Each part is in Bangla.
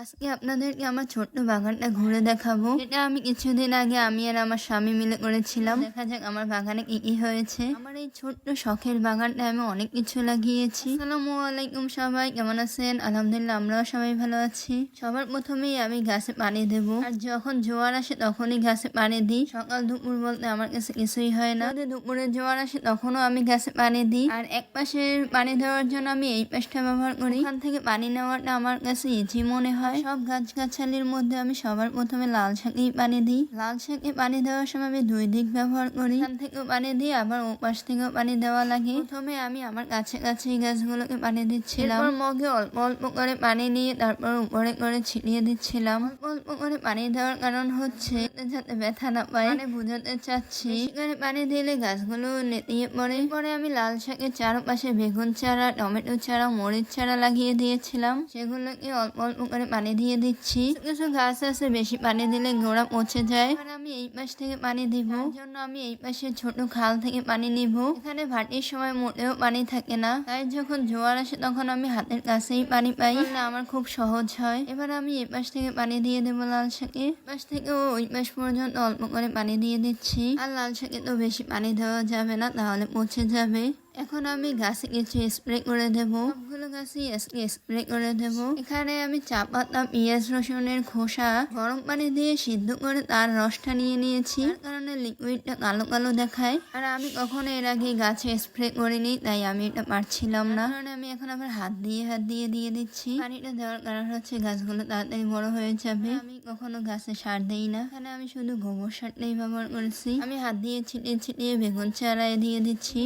আজকে আপনাদেরকে আমার ছোট্ট বাগানটা ঘুরে দেখাবো। এটা আমি কিছুদিন আগে আমি আর আমার স্বামী মিলে করেছিলাম। দেখা যাক আমার বাগানে কি কি হয়েছে। আমার এই ছোট্ট শখের বাগানটা আমি অনেক কিছু লাগিয়েছি। আসসালামু আলাইকুম সবাই, কেমন আছেন? আলহামদুলিল্লাহ, আমরাও সবাই ভালো আছি। সবার প্রথমেই আমি গাছে পানি দেব। আর যখন জোয়ার আসে তখনই গাছে পানি দিই। সকাল দুপুর বলতে আমার কাছে কিছুই হয় না। দুপুরে জোয়ার আসে তখনও আমি গাছে পানি দিই। আর এক পাশে পানি দেওয়ার জন্য আমি এই পাশটা ব্যবহার করি। ওখান থেকে পানি নেওয়াটা আমার কাছে ইজি মনে হয়। সব গাছগাছালির মধ্যে আমি সবার প্রথমে লাল শাকেই পানি দিই। লাল শাকে পানি দেওয়ার সময় আমি দুই দিক ব্যবহার করি। এখান থেকেও পানি দিই আবার ও পাশ থেকেও পানি দেওয়া লাগে। প্রথমে আমি আমার কাছে কাছে এই গাছগুলোকে পানি দিচ্ছিলাম। মগে অল্প অল্প করে পানি নিয়ে তারপর উপরে করে ছিটিয়ে দিচ্ছিলাম। অল্প অল্প করে পানি দেওয়ার কারণ হচ্ছে যাতে ব্যথা না পায়। মানে বুঝাতে চাচ্ছি। সেখানে পানি দিলে গাছগুলো নেতিয়ে পড়ে। পরে আমি লাল শাকের চারপাশে বেগুন চারা টমেটো চারা মরিচ চারা লাগিয়ে দিয়েছিলাম। সেগুলোকে অল্প অল্প করে পানি দিয়ে দিচ্ছি। কিছু গাছ আছে বেশি পানি দিলে গোড়া পচে যায়। এবার আমি এই পাশ থেকে পানি দিব। জন্য আমি এই পাশে ছোট খাল থেকে পানি নিব। এখানে ভাটির সময় মোটেও পানি থাকে না। তাই যখন জোয়ার আসে তখন আমি হাতের কাছেই পানি পাই। না আমার খুব সহজ হয়। এবার আমি এই পাশ থেকে পানি দিয়ে দেবো লাল শাকে। পাশ থেকে ওই পাশ পর্যন্ত অল্প করে পানি দিয়ে দিচ্ছি। আর লাল শাকে তো বেশি পানি দেওয়া যাবে না তাহলে পচে যাবে। এখন আমি গাছে কিছু স্প্রে করে দেব। সবগুলো গাছই আজকে স্প্রে করে দেব। এখানে আমি চা পাতা, পেঁয়াজ, রসুনের খোসা গরম পানি দিয়ে সিদ্ধ করে তার রসটা নিয়ে নিয়েছি। তার কারণে লিকুইডটা কালো কালো দেখায়। আর আমি কখনো এর আগে গাছে স্প্রে করিনি, তাই আমি এটা পারছিলাম না। কারণে আমি এখন আবার হাত দিয়ে হাত দিয়ে দিয়ে দিচ্ছি। পানিটা দেওয়ার কারণ হচ্ছে গাছগুলো তাড়াতাড়ি বড় হয়ে যাবে। আমি কখনো গাছে সার দেই না। এখানে আমি শুধু গোবর সারটাই ব্যবহার করেছি। আমি হাত দিয়ে ছিটিয়ে ছিটিয়ে বেগুন চারায় দিয়ে দিচ্ছি।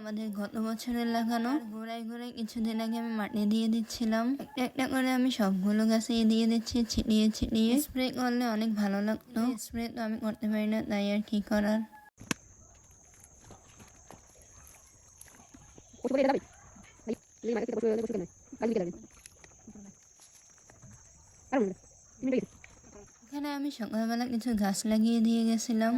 আমাদের গত বছরের লাগানো। গোড়ায় গোড়ায় কিছুদিন আগে আমি মাটি দিয়ে দিচ্ছিলাম। একটা একটা করে আমি সবগুলো গাছে দিয়ে দিচ্ছি, ছিটিয়ে ছিটিয়ে। স্প্রে করলে অনেক ভালো লাগতো। স্প্রে তো আমি করতে পারি না, তাই আর কি করার? এখানে আমি সকালবেলা কিছু গাছ লাগিয়ে দিয়ে গেছিলাম।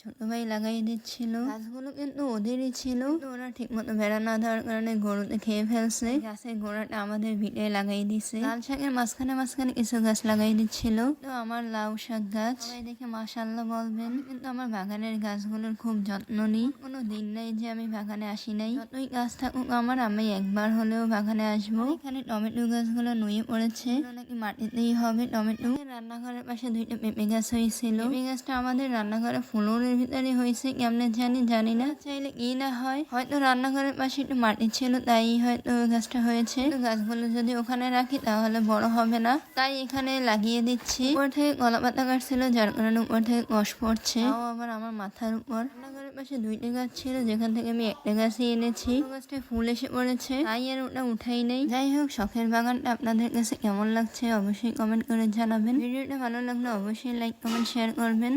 ছোট ভাই লাগাই দিচ্ছিল। গাছগুলো কিন্তু ওদেরই ছিল। ওরা ঠিক মতো বেড়া না দেওয়ার কারণে গরুতে খেয়ে ফেলছে। গাছের গোড়াটা আমাদের ভিটে লাগাই দিছে। লাল শাকের মাঝখানে মাঝখানে কিছু গাছ লাগাই দিচ্ছিল। তো আমার লাউ শাক গাছ। দেখে মাশাল্লাহ বলবেন। কিন্তু আমার বাগানের গাছগুলোর খুব যত্ন নিই কোনো দিন নাই যে আমি বাগানে আসি নাই। যতই গাছ থাকুক আমার আমি একবার হলেও বাগানে আসব। এখানে টমেটো গাছগুলো নুয়ে পড়েছে। নাকি মাটিতেই হবে টমেটো। রান্নাঘরের পাশে দুইটা পেঁপে গাছ হয়েছিল। পেঁপে গাছটা আমাদের রান্নাঘরে ফ্লোরের ভিতরে হয়েছে কেমনে জানি জানি না। চাইলে কি না হয়? হয়তো রান্নাঘরের পাশে একটু মাটি ছিল, তাই হয়তো গাছটা হয়েছে। গাছগুলো যদি ওখানে রাখি তাহলে বড় হবে না। তাই এখানে লাগিয়ে দিচ্ছি। উপর থেকে কলা পাতা কাটছিল, যার কারণে উপর থেকে কষ পড়ছে। আবার আমার মাথার উপর। রান্নাঘরের পাশে দুইটা গাছ ছিল, যেখান থেকে আমি একটা গাছই এনেছি। ওই গাছটায় ফুল এসে পড়েছে। তাই আর ওটা উঠাই নেই। যাই হোক, শখের বাগানটা আপনাদের কাছে কেমন লাগছে অবশ্যই কমেন্ট করে জানাবেন। ভিডিওটা ভালো লাগলে অবশ্যই লাইক, কমেন্ট, শেয়ার করবেন।